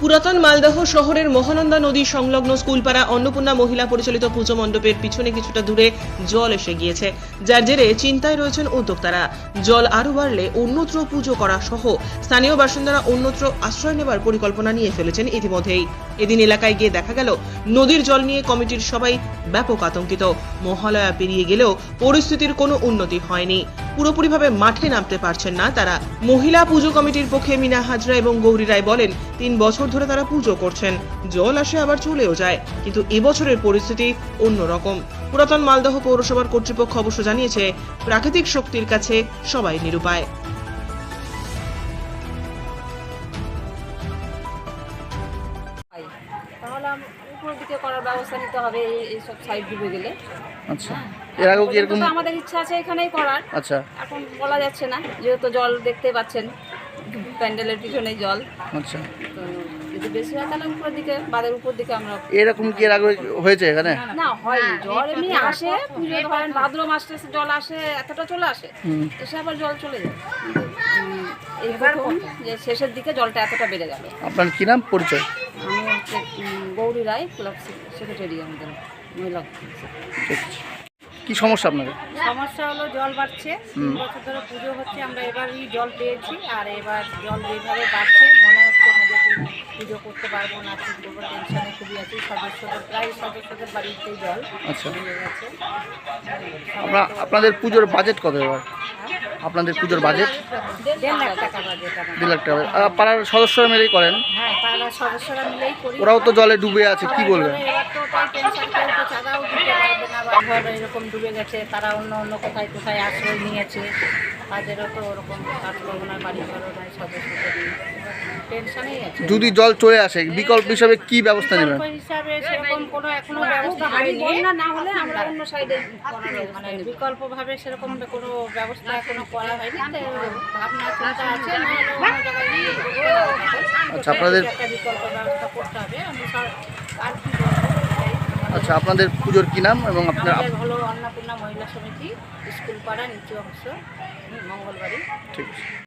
পুরাতন মালদহ শহরের মহানন্দা নদী সংলগ্ন স্কুলপাড়া অন্নপূর্ণা মহিলা পরিচালিত পুজো মণ্ডপের পিছনে কিছুটা দূরে জল এসে গিয়েছে। যার জেরে চিন্তায় রয়েছেন উদ্যোক্তারা। জল আরও বাড়লে অন্যত্র পুজো করা সহ স্থানীয় বাসিন্দারা অন্যত্র আশ্রয় নেবার পরিকল্পনা নিয়ে ফেলেছেন ইতিমধ্যেই। এদিন এলাকায় গিয়ে দেখা গেল, নদীর জল নিয়ে কমিটির সবাই ব্যাপক আতঙ্কিত। মহালয়া পেরিয়ে গেলেও পরিস্থিতির কোনো উন্নতি হয়নি। পুরোপুরিভাবে মাঠে নামতে পারছেন না। তারা মহিলা পুজো কমিটির পক্ষে মিনা হাজরা এবং গৌরী রায় বলেন, তিন বছর ধরে তারা পুজো করছেন। জল আসে আবার চলেও যায়, কিন্তু এবছরের পরিস্থিতি অন্যরকম। পুরাতন মালদহ পৌরসভার কর্তৃপক্ষ অবশ্য জানিয়েছে, প্রাকৃতিক শক্তির কাছে সবাই নিরুপায়। তাহলে উপরের দিকে করার ব্যবস্থা নিতে হবে এই- এইসব সাইড ডুবে গেলে। আচ্ছা। এর আগেও কি এরকম আমাদের ইচ্ছা আছে এখানেই করার। আচ্ছা। এখন বলা যাচ্ছে না যেহেতু জল দেখতে পাচ্ছেন প্যান্ডেলের পিছনে জল। আচ্ছা। তো যদি বেশি হয় তাহলে উপরের দিকে বাদের উপর দিকে আমরা এরকম কি এর আগে হয়েছে এখানে? না হয়নি জল এমনি আসে পুজো ধরেন ভাদ্র মাসে জল আসে এতটা চলে আসে হুম। এসে আবার জল চলে যায়। যে শেষের দিকে জলটা এতটা বেড়ে গেল। আপনার কি নাম? পরিচয়। আমি হচ্ছে রায় ক্লাব সেক্রেটারি আমাদের মহিলা কি সমস্যা আপনাদের? সমস্যা হলো জল বাড়ছে। তিন বছর ধরে পুজো হচ্ছে আমরা এবারই জল পেয়েছি আর এবার জল যেভাবে বাড়ছে মনে হচ্ছে কি পুজো করতে পারব না ঠিক করব টেনশনে খুবই আছি। সদস্যদের প্রায় সদস্যদের বাড়িতেই জল আচ্ছা। হয়ে আপনাদের পুজোর বাজেট কত এবার? আপনাদের পুজোর বাজেট দেড় লাখ টাকা। পাড়ার সদস্যরা মিলেই করেন? হ্যাঁ ওরাও তো জলে ডুবে আছে, কি বলবে ঘর এরকম ডুবে গেছে তারা অন্য অন্য কোথায় কোথায় আশ্রয় নিয়েছে তাদেরও তো ওরকম নাই বাড়ি ঘরও নাই আছে যদি জল চলে আসে বিকল্প হিসাবে কি ব্যবস্থা নেবেন? হিসাবে সেরকম কোনো এখনও ব্যবস্থা হয়নি। না হলে আমরা অন্য সাইডে মানে বিকল্পভাবে সেরকম কোনো ব্যবস্থা এখনও করা হয়নি তো ভাবনা চিন্তা আছে নাহলে অন্য জায়গায় গিয়ে আচ্ছা, আপনাদের- বিকল্প ব্যবস্থা করতে হবে আমি আর কি আচ্ছা আপনাদের পুজোর কি নাম এবং আপনার হলো অন্নপূর্ণা মহিলা সমিতি স্কুল পাড়া নিচু অংশ মঙ্গলবাড়ি। ঠিক আছে।